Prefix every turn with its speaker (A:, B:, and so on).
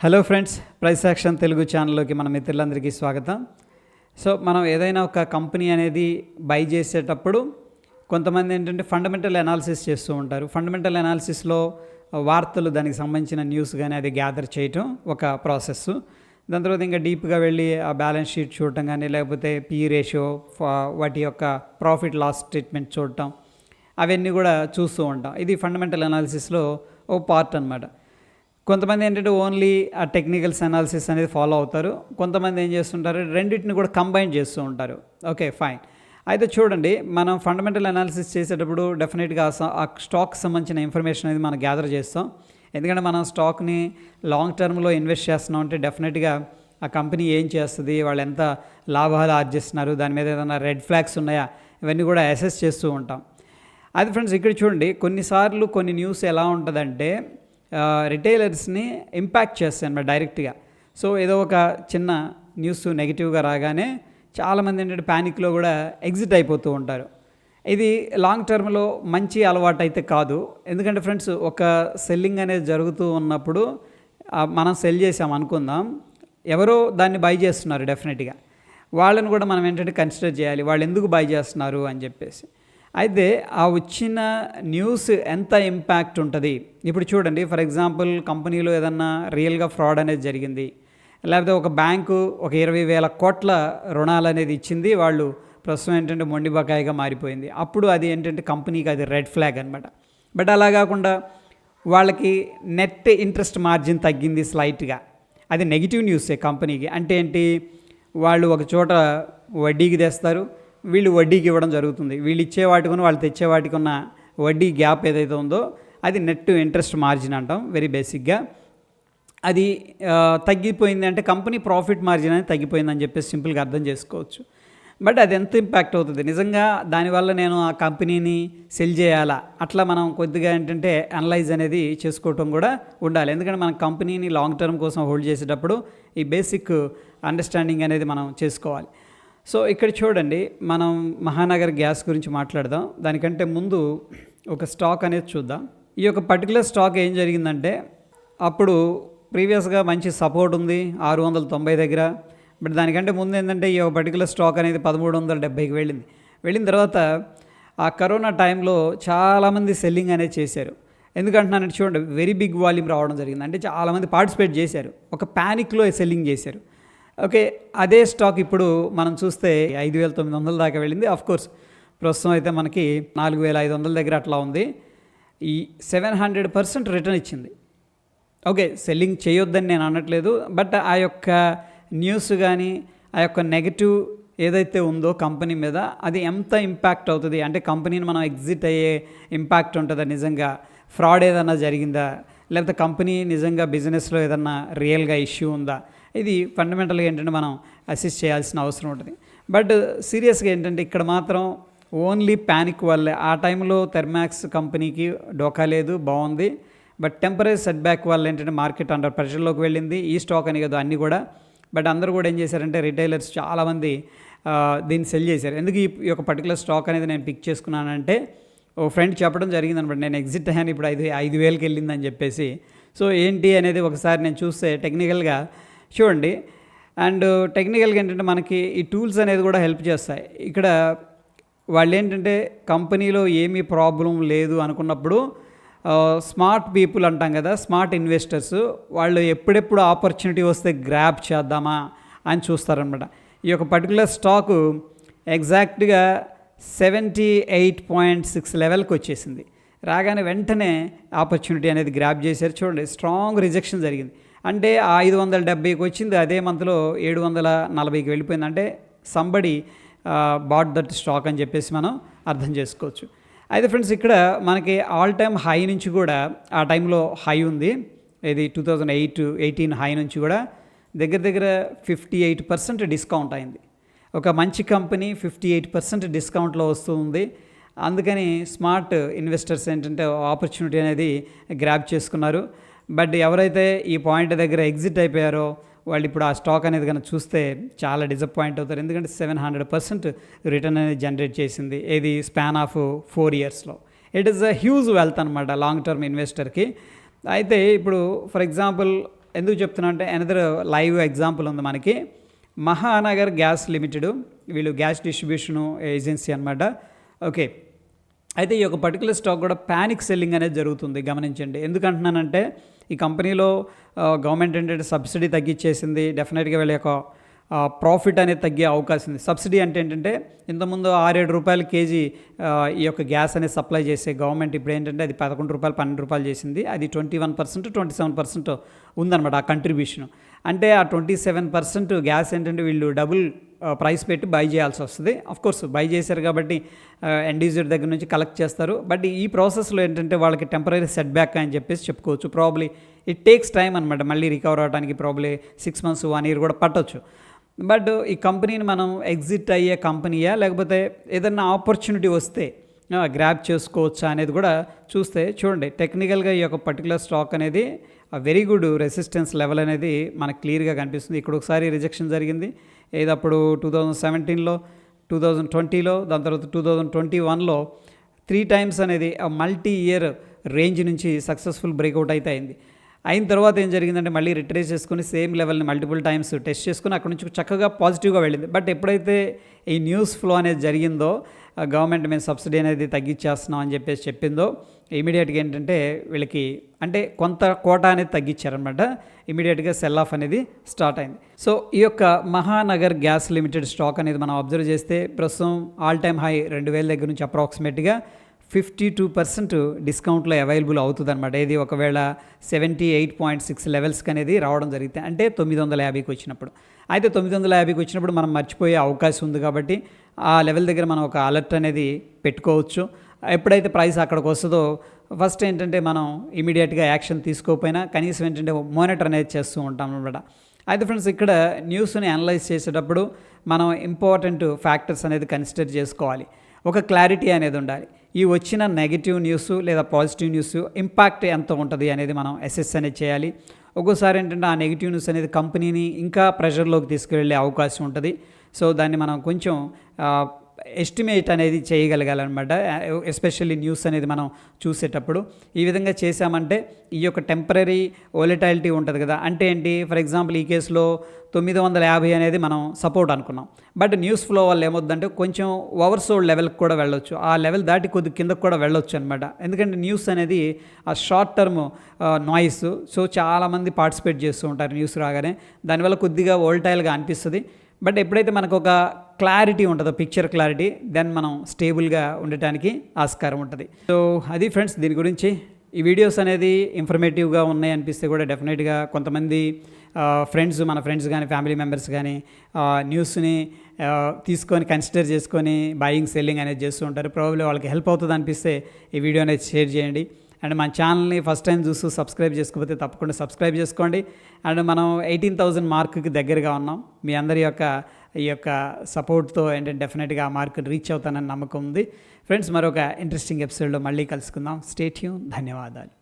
A: Hello friends price action Telugu ఛానల్లోకి మన మిత్రులందరికీ స్వాగతం. సో మనం ఏదైనా ఒక కంపెనీ అనేది బై చేసేటప్పుడు కొంతమంది ఏంటంటే ఫండమెంటల్ అనాలిసిస్ చేస్తూ ఉంటారు. ఫండమెంటల్ అనాలిసిస్లో వార్తలు దానికి సంబంధించిన న్యూస్ కానీ అది గ్యాదర్ చేయటం ఒక ప్రాసెస్ దాని తర్వాత ఇంకా డీప్గా వెళ్ళి ఆ బ్యాలెన్స్ షీట్ చూడటం కానీ లేకపోతే పీ రేషియో వాటి యొక్క ప్రాఫిట్ లాస్ స్టేట్మెంట్ చూడటం అవన్నీ కూడా చూస్తూ ఉంటాం. ఇది ఫండమెంటల్ అనాలిసిస్లో ఓ పార్ట్ అనమాట కొంతమంది ఏంటంటే ఓన్లీ ఆ టెక్నికల్స్ అనాలిసిస్ అనేది ఫాలో అవుతారు. కొంతమంది ఏం చేస్తుంటారు? రెండింటిని కూడా కంబైన్ చేస్తూ ఉంటారు. Okay fine. అయితే చూడండి మనం ఫండమెంటల్ అనాలిసిస్ చేసేటప్పుడు డెఫినెట్గా ఆ స్టాక్ సంబంధించిన ఇన్ఫర్మేషన్ అనేది మనం గ్యాదర్ చేస్తాం. ఎందుకంటే మనం స్టాక్ని లాంగ్ టర్మ్లో ఇన్వెస్ట్ చేస్తున్నాం అంటే డెఫినెట్గా ఆ కంపెనీ ఏం చేస్తుంది? వాళ్ళు ఎంత లాభాలు ఆర్జిస్తున్నారు దాని మీద ఏదైనా రెడ్ ఫ్లాగ్స్ ఉన్నాయా? ఇవన్నీ కూడా అసెస్ చేస్తూ ఉంటాం. అది ఫ్రెండ్స్ ఇక్కడ చూడండి కొన్నిసార్లు కొన్ని న్యూస్ ఎలా ఉంటుందంటే రిటైలర్స్ని ఇంపాక్ట్ చేస్తాయి అనమాట డైరెక్ట్గా సో ఏదో ఒక చిన్న న్యూస్ నెగిటివ్గా రాగానే చాలామంది ఏంటంటే ప్యానిక్లో కూడా ఎగ్జిట్ అయిపోతూ ఉంటారు. ఇది లాంగ్ టర్మ్లో మంచి అలవాటు అయితే కాదు. ఎందుకంటే ఫ్రెండ్స్ ఒక సెల్లింగ్ అనేది జరుగుతూ ఉన్నప్పుడు మనం సెల్ చేసాం అనుకుందాం. ఎవరో దాన్ని బై చేస్తున్నారు డెఫినెట్గా వాళ్ళని కూడా మనం ఏంటంటే కన్సిడర్ చేయాలి. వాళ్ళు ఎందుకు బై చేస్తున్నారు అని చెప్పేసి. అయితే ఆ వచ్చిన న్యూస్ ఎంత ఇంపాక్ట్ ఉంటుంది? ఇప్పుడు చూడండి ఫర్ ఎగ్జాంపుల్ కంపెనీలో ఏదన్నా రియల్గా ఫ్రాడ్ అనేది జరిగింది. లేకపోతే ఒక బ్యాంకు ఒక ఇరవై వేల కోట్ల రుణాలు అనేది ఇచ్చింది వాళ్ళు ప్రస్తుతం ఏంటంటే మొండి బకాయిగా మారిపోయింది. అప్పుడు అది ఏంటంటే కంపెనీకి అది రెడ్ ఫ్లాగ్ అనమాట బట్ అలా కాకుండా వాళ్ళకి నెట్ ఇంట్రెస్ట్ మార్జిన్ తగ్గింది స్లైట్గా. అది నెగిటివ్ న్యూసే కంపెనీకి. అంటే ఏంటి? వాళ్ళు ఒక చోట వడ్డీకి తెస్తారు వీళ్ళు వడ్డీకి ఇవ్వడం జరుగుతుంది. వీళ్ళు ఇచ్చే వాటికున్న వాళ్ళు తెచ్చే వాటికున్న వడ్డీ గ్యాప్ ఏదైతే ఉందో అది నెట్ ఇంట్రెస్ట్ మార్జిన్ అంటాం వెరీ బేసిక్గా అది తగ్గిపోయింది అంటే కంపెనీ ప్రాఫిట్ మార్జిన్ అనేది తగ్గిపోయిందని చెప్పేసి సింపుల్గా అర్థం చేసుకోవచ్చు. బట్ అది ఎంత ఇంపాక్ట్ అవుతుంది? నిజంగా దానివల్ల నేను ఆ కంపెనీని సెల్ చేయాలా? అట్లా మనం కొద్దిగా ఏంటంటే అనలైజ్ అనేది చేసుకోవటం కూడా ఉండాలి. ఎందుకంటే మన కంపెనీని లాంగ్ టర్మ్ కోసం హోల్డ్ చేసేటప్పుడు ఈ బేసిక్ అండర్స్టాండింగ్ అనేది మనం చేసుకోవాలి. సో ఇక్కడ చూడండి మనం మహానగర్ గ్యాస్ గురించి మాట్లాడదాం. దానికంటే ముందు ఒక స్టాక్ అనేది చూద్దాం. ఈ యొక్క పర్టికులర్ స్టాక్ ఏం జరిగిందంటే అప్పుడు ప్రీవియస్గా మంచి సపోర్ట్ ఉంది ఆరు వందల తొంభై దగ్గర. బట్ దానికంటే ముందు ఏంటంటే ఈ ఒక పర్టికులర్ స్టాక్ అనేది పదమూడు వందల డెబ్బైకి వెళ్ళింది. వెళ్ళిన తర్వాత ఆ కరోనా టైంలో చాలామంది సెల్లింగ్ అనేది చేశారు. ఎందుకంటున్నానంటే చూడండి వెరీ బిగ్ వాల్యూమ్ రావడం జరిగింది. అంటే చాలామంది పార్టిసిపేట్ చేశారు. ఒక ప్యానిక్లో సెల్లింగ్ చేశారు. ఓకే అదే స్టాక్ ఇప్పుడు మనం చూస్తే ఐదు వేల తొమ్మిది వందల దాకా వెళ్ళింది. ఆఫ్ కోర్స్ ప్రస్తుతం అయితే మనకి నాలుగు వేల ఐదు వందల దగ్గర అట్లా ఉంది. ఈ సెవెన్ హండ్రెడ్ పర్సెంట్ రిటర్న్ ఇచ్చింది. ఓకే సెల్లింగ్ చేయొద్దని నేను అనట్లేదు బట్ ఆ యొక్క న్యూస్ కానీ ఆ యొక్క నెగటివ్ ఏదైతే ఉందో కంపెనీ మీద అది ఎంత ఇంపాక్ట్ అవుతుంది? అంటే కంపెనీని మనం ఎగ్జిట్ అయ్యే ఇంపాక్ట్ ఉంటుందా నిజంగా? ఫ్రాడ్ ఏదైనా జరిగిందా? లేకపోతే కంపెనీ నిజంగా బిజినెస్లో ఏదన్నా రియల్గా ఇష్యూ ఉందా? ఇది ఫండమెంటల్గా ఏంటంటే మనం అసిస్ట్ చేయాల్సిన అవసరం ఉంటుంది. బట్ సీరియస్గా ఏంటంటే ఇక్కడ మాత్రం ఓన్లీ ప్యానిక్ వల్లే. ఆ టైంలో థెర్మాక్స్ కంపెనీకి డోకా లేదు బాగుంది. బట్ టెంపరీ సెట్ బ్యాక్ వల్ల ఏంటంటే మార్కెట్ అండర్ ప్రెషర్లోకి వెళ్ళింది. ఈ స్టాక్ అని కదా అన్నీ కూడా. బట్ అందరూ కూడా ఏం చేశారంటే రిటైలర్స్ చాలామంది దీన్ని సెల్ చేశారు. ఎందుకు ఈ ఈ యొక్క పర్టికులర్ స్టాక్ అనేది నేను పిక్ చేసుకున్నానంటే ఓ ఫ్రెండ్ చెప్పడం జరిగింది అనమాట. నేను ఎగ్జిట్ అయ్యాను ఇప్పుడు ఐదు ఐదు వేలకి వెళ్ళిందని చెప్పేసి. సో ఏంటి అనేది ఒకసారి నేను చూస్తే టెక్నికల్గా చూడండి. అండ్ టెక్నికల్గా ఏంటంటే మనకి ఈ టూల్స్ అనేది కూడా హెల్ప్ చేస్తాయి. ఇక్కడ వాళ్ళు ఏంటంటే కంపెనీలో ఏమీ ప్రాబ్లం లేదు అనుకున్నప్పుడు స్మార్ట్ పీపుల్ అంటాం కదా స్మార్ట్ ఇన్వెస్టర్స్ వాళ్ళు ఎప్పుడెప్పుడు ఆపర్చునిటీ వస్తే గ్రాప్ చేద్దామా అని చూస్తారనమాట. ఈ యొక్క పర్టికులర్ స్టాకు ఎగ్జాక్ట్గా సెవెంటీ ఎయిట్ పాయింట్ సిక్స్ లెవెల్కి వచ్చేసింది. రాగానే వెంటనే ఆపర్చునిటీ అనేది గ్రాప్ చేశారు. చూడండి స్ట్రాంగ్ రిజెక్షన్ జరిగింది. అంటే ఆ ఐదు వందల డెబ్బైకి వచ్చింది అదే మంత్లో ఏడు వందల నలభైకి వెళ్ళిపోయింది. అంటే సంబడి బాట్ దట్ స్టాక్ అని చెప్పేసి మనం అర్థం చేసుకోవచ్చు. అయితే ఫ్రెండ్స్ ఇక్కడ మనకి ఆల్ టైమ్ హై నుంచి కూడా ఆ టైంలో హై ఉంది. ఇది two thousand eight eighteen high నుంచి కూడా దగ్గర దగ్గర ఫిఫ్టీ ఎయిట్ పర్సెంట్ డిస్కౌంట్ అయింది. ఒక మంచి కంపెనీ ఫిఫ్టీ ఎయిట్ పర్సెంట్ డిస్కౌంట్లో వస్తూ ఉంది. అందుకని స్మార్ట్ ఇన్వెస్టర్స్ ఏంటంటే ఆపర్చునిటీ అనేది గ్రాప్ చేసుకున్నారు. బట్ ఎవరైతే ఈ పాయింట్ దగ్గర ఎగ్జిట్ అయిపోయారో వాళ్ళు ఇప్పుడు ఆ స్టాక్ అనేది కనుక చూస్తే చాలా డిసప్పాయింట్ అవుతారు. ఎందుకంటే సెవెన్ హండ్రెడ్ పర్సెంట్ రిటర్న్ అనేది జనరేట్ చేసింది. ఇది స్పాన్ ఆఫ్ ఫోర్ ఇయర్స్లో it is a huge wealth అనమాట లాంగ్ టర్మ్ ఇన్వెస్టర్కి అయితే ఇప్పుడు ఫర్ ఎగ్జాంపుల్ ఎందుకు చెప్తున్నా అంటే అనదర్ లైవ్ ఎగ్జాంపుల్ ఉంది మనకి. మహానగర్ గ్యాస్ లిమిటెడ్ వీళ్ళు గ్యాస్ డిస్ట్రిబ్యూషన్ ఏజెన్సీ అనమాట ఓకే. అయితే ఈ యొక్క పర్టికులర్ స్టాక్ కూడా ప్యానిక్ సెల్లింగ్ అనేది జరుగుతుంది. గమనించండి. ఎందుకంటున్నానంటే ఈ కంపెనీలో గవర్నమెంట్ ఏంటంటే సబ్సిడీ తగ్గించేసింది డెఫినెట్గా వీళ్ళ యొక్క ప్రాఫిట్ అనేది తగ్గే అవకాశం ఉంది. సబ్సిడీ అంటే ఏంటంటే ఇంతకుముందు ఆరేడు రూపాయలు కేజీ ఈ యొక్క గ్యాస్ అనేది సప్లై చేసే గవర్నమెంట్ ఇప్పుడు ఏంటంటే అది పదకొండు రూపాయలు పన్నెండు రూపాయలు చేసింది. అది twenty one percent twenty seven percent ఉందన్నమాట ఆ కంట్రిబ్యూషన్ అంటే ఆ ట్వంటీ సెవెన్ పర్సెంట్ గ్యాస్ ఏంటంటే వీళ్ళు డబుల్ ప్రైస్ పెట్టి బై చేయాల్సి వస్తుంది. కోర్స్ బై చేశారు కాబట్టి ఎండ్ దగ్గర నుంచి కలెక్ట్ చేస్తారు. బట్ ఈ ప్రాసెస్లో ఏంటంటే వాళ్ళకి టెంపరీ సెట్ బ్యాక్ అని చెప్పేసి చెప్పుకోవచ్చు. ప్రాబ్లీ ఇట్ టేక్స్ టైం అనమాట మళ్ళీ రికవర్ అవడానికి probably six months one year కూడా పట్టవచ్చు బట్ ఈ కంపెనీని మనం ఎగ్జిట్ అయ్యే కంపెనీయా లేకపోతే ఏదన్నా ఆపర్చునిటీ వస్తే గ్రాప్ చేసుకోవచ్చా అనేది కూడా చూస్తే చూడండి. టెక్నికల్గా ఈ యొక్క పర్టికులర్ స్టాక్ అనేది వెరీ గుడ్ రెసిస్టెన్స్ లెవెల్ అనేది మనకు క్లియర్గా కనిపిస్తుంది. ఇక్కడ ఒకసారి రిజెక్షన్ జరిగింది. ఏది అప్పుడు టూ థౌజండ్ సెవెంటీన్లో టూ థౌజండ్ ట్వంటీలో దాని తర్వాత టూ థౌజండ్ ట్వంటీ వన్లో త్రీ టైమ్స్ అనేది ఆ మల్టీ ఇయర్ రేంజ్ నుంచి సక్సెస్ఫుల్ బ్రేక్అవుట్ అయితే అయింది. అయిన తర్వాత ఏం జరిగిందంటే మళ్ళీ రిట్రేస్ చేసుకుని సేమ్ లెవెల్ని మల్టిపుల్ టైమ్స్ టెస్ట్ చేసుకుని అక్కడ నుంచి చక్కగా పాజిటివ్గా వెళ్ళింది. బట్ ఎప్పుడైతే ఈ న్యూస్ ఫ్లో అనేది జరిగిందో గవర్నమెంట్ మేము సబ్సిడీ అనేది తగ్గించేస్తున్నాం అని చెప్పేసి చెప్పిందో ఇమీడియట్గా ఏంటంటే వీళ్ళకి అంటే కొంత కోటా అనేది తగ్గించారనమాట ఇమీడియట్గా సెల్ ఆఫ్ అనేది స్టార్ట్ అయింది. సో ఈ యొక్క మహానగర్ గ్యాస్ లిమిటెడ్ స్టాక్ అనేది మనం అబ్జర్వ్ చేస్తే ప్రస్తుతం ఆల్ టైమ్ హై రెండు వేల దగ్గర నుంచి అప్రాక్సిమేట్గా ఫిఫ్టీ టూ పర్సెంట్ డిస్కౌంట్లో అవైలబుల్ అవుతుంది అనమాట ఇది ఒకవేళ సెవెంటీ ఎయిట్ పాయింట్ సిక్స్ లెవెల్స్కి అనేది రావడం జరిగితే అంటే తొమ్మిది వందల యాభైకి వచ్చినప్పుడు. అయితే తొమ్మిది వందల యాభైకి వచ్చినప్పుడు మనం మర్చిపోయే అవకాశం ఉంది కాబట్టి ఆ లెవెల్ దగ్గర మనం ఒక అలర్ట్ అనేది పెట్టుకోవచ్చు. ఎప్పుడైతే ప్రైస్ అక్కడికి వస్తుందో ఫస్ట్ ఏంటంటే మనం ఇమీడియట్గా యాక్షన్ తీసుకోకపోయినా కనీసం ఏంటంటే మానిటర్ అనేది చేస్తూ ఉంటాం అనమాట అయితే ఫ్రెండ్స్ ఇక్కడ న్యూస్ని అనలైజ్ చేసేటప్పుడు మనం ఇంపార్టెంట్ ఫ్యాక్టర్స్ అనేది కన్సిడర్ చేసుకోవాలి. ఒక క్లారిటీ అనేది ఉండాలి. ఈ వచ్చిన నెగిటివ్ న్యూస్ లేదా పాజిటివ్ న్యూస్ ఇంపాక్ట్ ఎంత ఉంటుంది అనేది మనం అసెస్ అనేది చేయాలి. ఒక్కోసారి ఏంటంటే ఆ నెగిటివ్ న్యూస్ అనేది కంపెనీని ఇంకా ప్రెషర్లోకి తీసుకువెళ్ళే అవకాశం ఉంటుంది. సో దాన్ని మనం కొంచెం ఎస్టిమేట్ అనేది చేయగలగాలన్నమాట. ఎస్పెషల్లీ న్యూస్ అనేది మనం చూసేటప్పుడు. ఈ విధంగా చేశామంటే ఈ యొక్క టెంపరీ ఓలిటాలిటీ ఉంటుంది కదా. అంటే ఏంటి? ఫర్ ఎగ్జాంపుల్ ఈ కేసులో తొమ్మిది వందల యాభై అనేది మనం సపోర్ట్ అనుకున్నాం. బట్ న్యూస్ ఫ్లో వల్ల ఏమొద్దంటే కొంచెం ఓవర్ సోల్డ్ లెవెల్కి కూడా వెళ్ళొచ్చు. ఆ లెవెల్ దాటి కొద్ది కిందకు కూడా వెళ్ళొచ్చు అనమాట ఎందుకంటే న్యూస్ అనేది ఆ షార్ట్ టర్మ్ నాయిస్ సో చాలామంది పార్టిసిపేట్ చేస్తూ ఉంటారు న్యూస్ రాగానే. దానివల్ల కొద్దిగా ఓల్టైల్గా అనిపిస్తుంది. బట్ ఎప్పుడైతే మనకు ఒక క్లారిటీ ఉంటుందో పిక్చర్ క్లారిటీ దెన్ మనం స్టేబుల్గా ఉండటానికి ఆస్కారం ఉంటుంది. సో అది ఫ్రెండ్స్ దీని గురించి. ఈ వీడియోస్ అనేది ఇన్ఫర్మేటివ్గా ఉన్నాయి అనిపిస్తే కూడా డెఫినెట్గా కొంతమంది ఫ్రెండ్స్ మన ఫ్రెండ్స్ కానీ ఫ్యామిలీ మెంబర్స్ కానీ న్యూస్ని తీసుకొని కన్సిడర్ చేసుకొని బయింగ్ సెల్లింగ్ అనేది చేస్తూ ఉంటారు. ప్రాబ్లీ వాళ్ళకి హెల్ప్ అవుతుంది అనిపిస్తే ఈ వీడియో అనేది షేర్ చేయండి. అండ్ మన ఛానల్ని ఫస్ట్ టైం చూస్తూ సబ్స్క్రైబ్ చేసుకోకపోతే తప్పకుండా సబ్స్క్రైబ్ చేసుకోండి. అండ్ మనం ఎయిటీన్ థౌజండ్ మార్క్కి దగ్గరగా ఉన్నాం. మీ అందరి యొక్క ఈ యొక్క సపోర్ట్తో ఏంటంటే డెఫినెట్గా ఆ మార్క్ రీచ్ అవుతానని నమ్మకం ఉంది. ఫ్రెండ్స్ మరొక ఇంట్రెస్టింగ్ ఎపిసోడ్లో మళ్ళీ కలుసుకుందాం. స్టేట్యూ ధన్యవాదాలు.